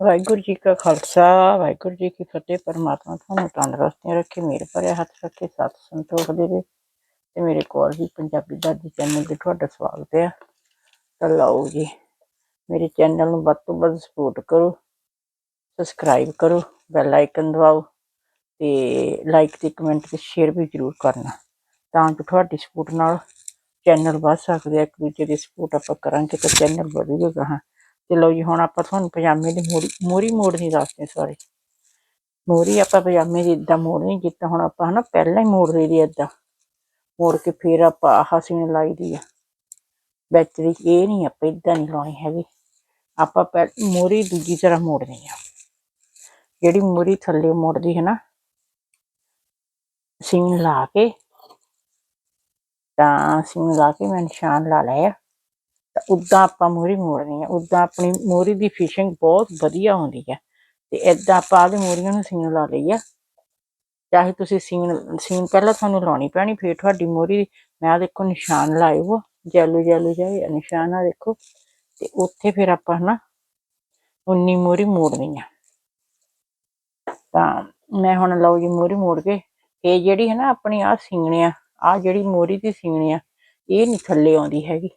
ਵਾਹਿਗੁਰੂ ਜੀ ਕਾ ਖਾਲਸਾ, ਵਾਹਿਗੁਰੂ ਜੀ ਕੀ ਫਤਿਹ। ਪਰਮਾਤਮਾ ਤੁਹਾਨੂੰ ਤੰਦਰੁਸਤੀਆਂ ਰੱਖੇ, ਮੇਰੇ ਭਰਿਆ ਹੱਥ ਰੱਖੇ, ਸਤ ਸੰਤੋਖ ਦੇਵੇ। ਤੇ ਮੇਰੇ ਕੋਲ ਵੀ ਪੰਜਾਬੀ ਦਾਦੀ ਚੈਨਲ ਤੇ ਤੁਹਾਡਾ ਸਵਾਗਤ ਹੈ। ਤਾਂ ਲਓ ਜੀ, ਮੇਰੇ ਚੈਨਲ ਨੂੰ ਵੱਧ ਤੋਂ ਵੱਧ ਸਪੋਰਟ ਕਰੋ ਸਬਸਕ੍ਰਾਈਬ ਕਰੋ ਬੈਲ ਆਈਕਨ ਦਬਾਓ ਤੇ ਲਾਈਕ ਤੇ ਕਮੈਂਟ ਤੇ ਸ਼ੇਅਰ ਵੀ ਜ਼ਰੂਰ ਕਰਨਾ ਤਾਂ ਜੋ ਤੁਹਾਡੀ ਸਪੋਰਟ ਨਾਲ ਚੈਨਲ ਵੱਧ ਸਕਦੇ ਆ। ਇੱਕ ਦੂਜੇ ਦੀ ਸਪੋਰਟ ਆਪਾਂ ਕਰਾਂਗੇ ਤਾਂ ਚੈਨਲ ਵਧੂਗਾ ਹਾਂ ਚਲੋ ਜੀ, ਹੁਣ ਆਪਾਂ ਤੁਹਾਨੂੰ ਪਜਾਮੇ ਦੀ ਮੋਰੀ ਮੋਰੀ ਮੋੜਨੀ ਦੱਸਦੇ ਸੌਰੀ ਮੋਰੀ ਆਪਾਂ ਪਜਾਮੇ ਦੀ ਇਦਾਂ ਮੋੜਨੀ ਜਿੱਦਾਂ ਹੁਣ ਆਪਾਂ ਹਨਾ ਪਹਿਲਾਂ ਹੀ ਮੋੜ ਲਈ ਦੀ ਇਦਾਂ ਮੋੜ ਕੇ ਫਿਰ ਆਪਾਂ ਆਹ ਸੀਨ ਲਾਈ ਦੀ ਆ। ਵਿੱਚ ਦੀ ਇਹ ਨਹੀਂ ਆਪਾਂ ਇਦਾਂ ਨਹੀਂ ਲਾਉਣੀ ਹੈਗੀ। ਆਪਾਂ ਪਹਿ, ਮੋਰੀ ਦੂਜੀ ਤਰ੍ਹਾਂ ਮੋੜਨੀ ਆ। ਜਿਹੜੀ ਮੋਰੀ ਥੱਲੇ ਮੋੜਦੀ ਹੈ ਨਾ, ਸੀਨ ਲਾ ਕੇ, ਤਾਂ ਸੀਨ ਲਾ ਕੇ ਮੈਂ ਨਿਸ਼ਾਨ ਲਾ ਲਿਆ ਤਾਂ ਉਦਾਂ ਆਪਾਂ ਮੋਰੀ ਮੋੜਨੀ ਆ। ਉਦਾਂ ਆਪਣੀ ਮੋਰੀ ਦੀ ਫਿਸ਼ਿੰਗ ਬਹੁਤ ਵਧੀਆ ਹੁੰਦੀ ਹੈ ਤੇ ਏਦਾਂ ਆਪਾਂ ਆਦੇ ਮੋਰੀਆਂ ਨੂੰ ਸੀਨ ਲਾ ਲਈ ਆ ਚਾਹੇ ਤੁਸੀਂ ਸੀਨ ਸੀਨ ਪਹਿਲਾਂ ਤੁਹਾਨੂੰ ਲਾਉਣੀ ਪੈਣੀ, ਫਿਰ ਤੁਹਾਡੀ ਮੋਰੀ ਮੈਂ ਆਹ ਦੇਖੋ ਨਿਸ਼ਾਨ ਲਾਏ ਉਹ ਜੈਲੋ ਜੈਲੋ ਜਿਹਾ ਨਿਸ਼ਾਨ ਆ ਦੇਖੋ। ਤੇ ਉੱਥੇ ਫਿਰ ਆਪਾਂ ਹਨਾ ਉਨੀ ਮੋਰੀ ਮੋੜਨੀ ਆ। ਤਾਂ ਮੈਂ ਹੁਣ ਲਓ ਜੀ ਮੋਰੀ ਮੋੜ ਕੇ, ਇਹ ਜਿਹੜੀ ਹੈ ਨਾ ਆਪਣੀ ਆ ਸੀਣੇ ਆ ਆ ਜਿਹੜੀ ਮੋਰੀ ਦੀ ਸੀਣੇ ਆ, ਇਹ ਨਹੀਂ ਥੱਲੇ ਆਉਂਦੀ ਹੈਗੀ।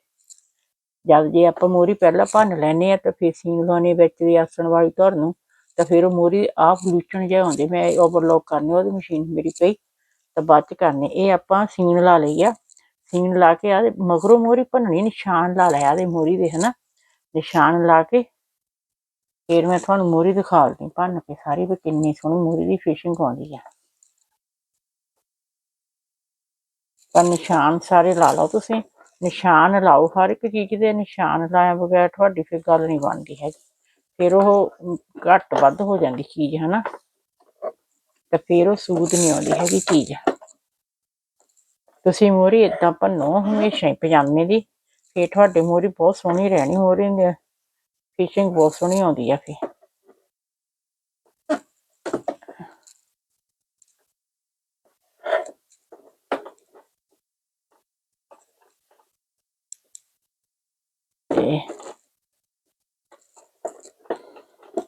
ਜਦ ਜੇ ਆਪਾਂ ਮੋਰੀ ਪਹਿਲਾਂ ਭੰਨ ਲੈਨੇ ਆ ਤਾਂ ਫਿਰ ਸੀਨ ਲਾਉਣੇ ਵਿੱਚ ਦੀ ਆਸਣ ਵਾਲੀ ਧਰ ਨੂੰ, ਤਾਂ ਫਿਰ ਉਹ ਮੋਰੀ ਆਪ ਲੂਚਣ ਜਿਹਾ ਹੁੰਦੇ ਮੈਂ ਓਵਰਲੋਕ ਕਰਨੀ ਉਹਦੀ ਮਸ਼ੀਨ ਮੇਰੀ ਪਈ, ਤਾਂ ਬਾਅਦ ਚ ਕਰਨੇ। ਇਹ ਆਪਾਂ ਸੀਨ ਲਾ ਲਈ ਆ। ਸੀਨ ਲਾ ਕੇ ਆ ਮਗਰੋਂ ਮੋਰੀ ਭੰਨਣੀ, ਨਿਸ਼ਾਨ ਲਾ ਲਿਆ ਦੇ ਮੋਰੀ ਦੇ, ਹਨਾ? ਨਿਸ਼ਾਨ ਲਾ ਕੇ ਫਿਰ ਮੈਂ ਤੁਹਾਨੂੰ ਮੋਰੀ ਦਿਖਾ ਦਿੰਦੀ, ਭੰਨ ਕੇ ਸਾਰੀ ਵੀ ਕਿੰਨੀ ਸੋਹਣੀ ਮੋਰੀ ਦੀ ਫਿਸ਼ਿੰਗ ਆਉਂਦੀ ਆ। ਤਾਂ ਨਿਸ਼ਾਨ ਸਾਰੇ ਲਾ ਲਓ ਤੁਸੀਂ। ਨਿਸ਼ਾਨ ਲਾਓ, ਹਰ ਇੱਕ ਚੀਜ਼ ਦੇ ਨਿਸ਼ਾਨ ਲਾਇਆ ਬਗੈਰ ਤੁਹਾਡੀ ਫਿਰ ਗੱਲ ਨਹੀਂ ਬਣਦੀ ਹੈਗੀ। ਫਿਰ ਉਹ ਘੱਟ ਵੱਧ ਹੋ ਜਾਂਦੀ ਚੀਜ਼, ਹਨਾ? ਤੇ ਫਿਰ ਉਹ ਸੂਦ ਨਹੀਂ ਆਉਂਦੀ ਹੈਗੀ ਚੀਜ਼। ਤੁਸੀਂ ਮੋਰੀ ਇਦਾਂ ਭੰਨੋ, ਹਮੇਸ਼ਾ ਹੀ ਪਜਾਮੇ ਦੀ। ਫਿਰ ਤੁਹਾਡੇ ਮੋਰੀ ਬਹੁਤ ਸੋਹਣੀ ਰਹਿਣੀ ਮੋਰੀ ਦੀ ਫਿਸ਼ਿੰਗ ਬਹੁਤ ਸੋਹਣੀ ਆਉਂਦੀ ਆ ਫਿਰ। ਤੇ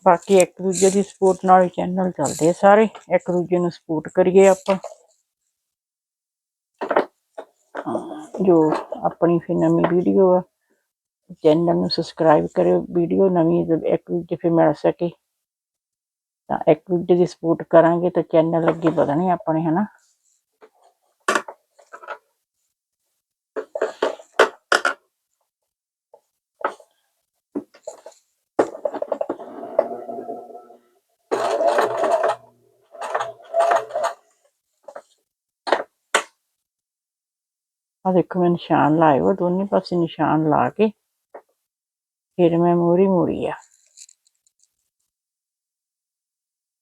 ਬਾਕੀ ਇੱਕ ਦੂਜੇ ਦੀ ਸਪੋਰਟ ਨਾਲ ਚੈਨਲ ਚੱਲਦੇ ਆ ਸਾਰੇ। ਇੱਕ ਦੂਜੇ ਨੂੰ ਸਪੋਰਟ ਕਰੀਏ ਆਪਾਂ। ਜੋ ਆਪਣੀ ਫਿਰ ਨਵੀਂ ਵੀਡੀਓ ਆ ਚੈਨਲ ਨੂੰ ਸਬਸਕ੍ਰਾਈਬ ਕਰਿਓ। ਵੀਡੀਓ ਨਵੀਂ ਇੱਕ ਦੂਜੇ ਫਿਰ ਮਿਲ ਸਕੇ। ਤਾਂ ਇੱਕ ਦੂਜੇ ਦੀ ਸਪੋਰਟ ਕਰਾਂਗੇ ਤਾਂ ਚੈਨਲ ਅੱਗੇ ਵਧਣੇ ਆਪਣੇ, ਹਨਾ? ਆ ਦੇਖੋ ਮੈਂ ਨਿਸ਼ਾਨ ਲਾਏ ਉਹ ਦੋਨੇ ਪਾਸੇ ਨਿਸ਼ਾਨ ਲਾ ਕੇ ਫਿਰ ਮੈਂ ਮੋਰੀ ਮੋੜੀ ਆ।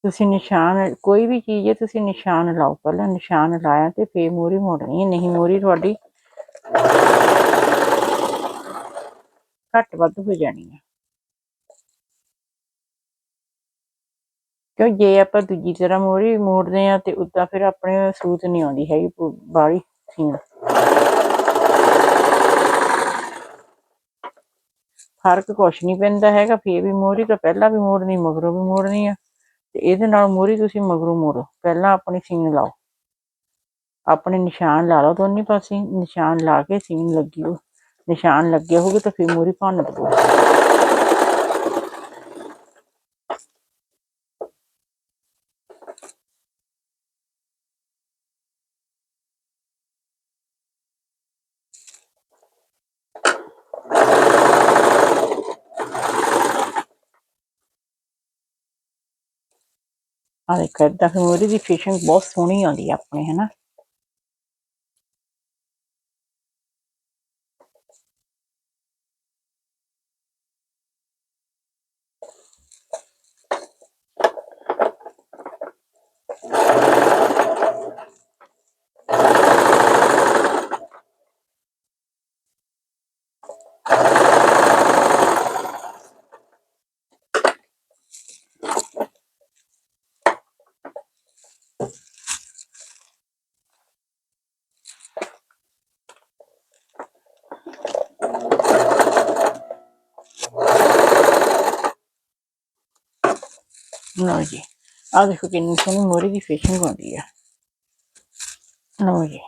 ਤੁਸੀਂ ਨਿਸ਼ਾਨ, ਕੋਈ ਵੀ ਚੀਜ਼ ਹੈ, ਤੁਸੀਂ ਨਿਸ਼ਾਨ ਲਾਓ। ਪਹਿਲਾਂ ਨਿਸ਼ਾਨ ਲਾਇਆ ਤੇ ਫੇਰ ਮੋਰੀ ਮੋੜਨੀ ਹੈ, ਨਹੀਂ ਮੋਰੀ ਤੁਹਾਡੀ ਘੱਟ ਵੱਧ ਹੋ ਜਾਣੀ ਹੈ। ਕਿਉਂ, ਜੇ ਆਪਾਂ ਦੂਜੀ ਤਰ੍ਹਾਂ ਮੋਰੀ ਮੋੜਦੇ ਆ ਤੇ ਉਦਾਂ ਫਿਰ ਆਪਣੇ ਸੂਤ ਨਹੀਂ ਆਉਂਦੀ ਹੈਗੀ ਬਾਹਲੀ ਸੀਨ ਫ਼ਰਕ ਕੁਛ ਨਹੀਂ ਪੈਂਦਾ ਹੈਗਾ, ਫੇਰ ਵੀ ਮੋਹਰੀ ਤਾਂ ਪਹਿਲਾਂ ਵੀ ਮੋੜਨੀ, ਮਗਰੋਂ ਵੀ ਮੋੜਨੀ ਆ। ਤੇ ਇਹਦੇ ਨਾਲ ਮੋਹਰੀ ਤੁਸੀਂ ਮਗਰੋਂ ਮੋੜੋ, ਪਹਿਲਾਂ ਆਪਣੀ ਸੀਨ ਲਾਓ। ਆਪਣੇ ਨਿਸ਼ਾਨ ਲਾ ਲਓ ਦੋਨੇ ਪਾਸੇ, ਨਿਸ਼ਾਨ ਲਾ ਕੇ ਸੀਨ ਲੱਗੀ ਹੋ ਨਿਸ਼ਾਨ ਲੱਗੇ ਹੋਗੇ ਤਾਂ ਫਿਰ ਮੋਰੀ ਭੰਨ ਦਿਓ। ਆ ਦੇਖੋ ਏਦਾਂ ਫਿਰ ਮੋਰੀ ਦੀ ਫਿਸ਼ਿੰਗ ਬਹੁਤ ਸੋਹਣੀ ਆਉਂਦੀ ਆ ਆਪਣੇ ਹਨਾ? ਲਓ ਜੀ ਆ ਦੇਖੋ ਕਿੰਨੀ ਸੋਹਣੀ ਮੋਰੀ ਦੀ ਫਿਸ਼ਿੰਗ ਆਉਂਦੀ ਆ। ਲਓ ਜੀ।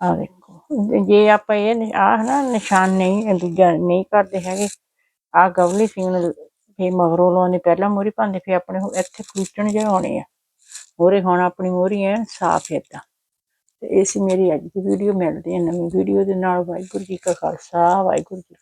ਆ ਦੇਖੋ, ਜੇ ਆਪਾਂ ਇਹ ਆ ਨਾ ਨਿਸ਼ਾਨ ਨਹੀਂ, ਦੂਜਾ ਨਹੀਂ ਕਰਦੇ ਹੈਗੇ ਆ ਗਵਲੀ ਸੀਨ ਫੇ ਮਗਰੋਂ ਲਾਉਣੇ ਪਹਿਲਾਂ ਮੋਰੀ ਪਾਉਂਦੇ ਫੇ ਆਪਣੇ ਇੱਥੇ ਖੂਚਣ ਜਿਹੇ ਆਉਣੇ ਆ। ਮੋਰੇ ਹੁਣ ਆਪਣੀ ਮੋਰੀ ਐ, ਸਾਫ਼ ਏਦਾਂ ਤੇ ਇਹ ਸੀ ਮੇਰੀ ਅੱਜ ਦੀ ਵੀਡੀਓ ਮਿਲਦੀ ਹੈ ਨਵੀਂ ਵੀਡੀਓ ਦੇ ਨਾਲ। ਵਾਹਿਗੁਰੂ ਜੀ ਕਾ ਖਾਲਸਾ, ਵਾਹਿਗੁਰੂ ਜੀ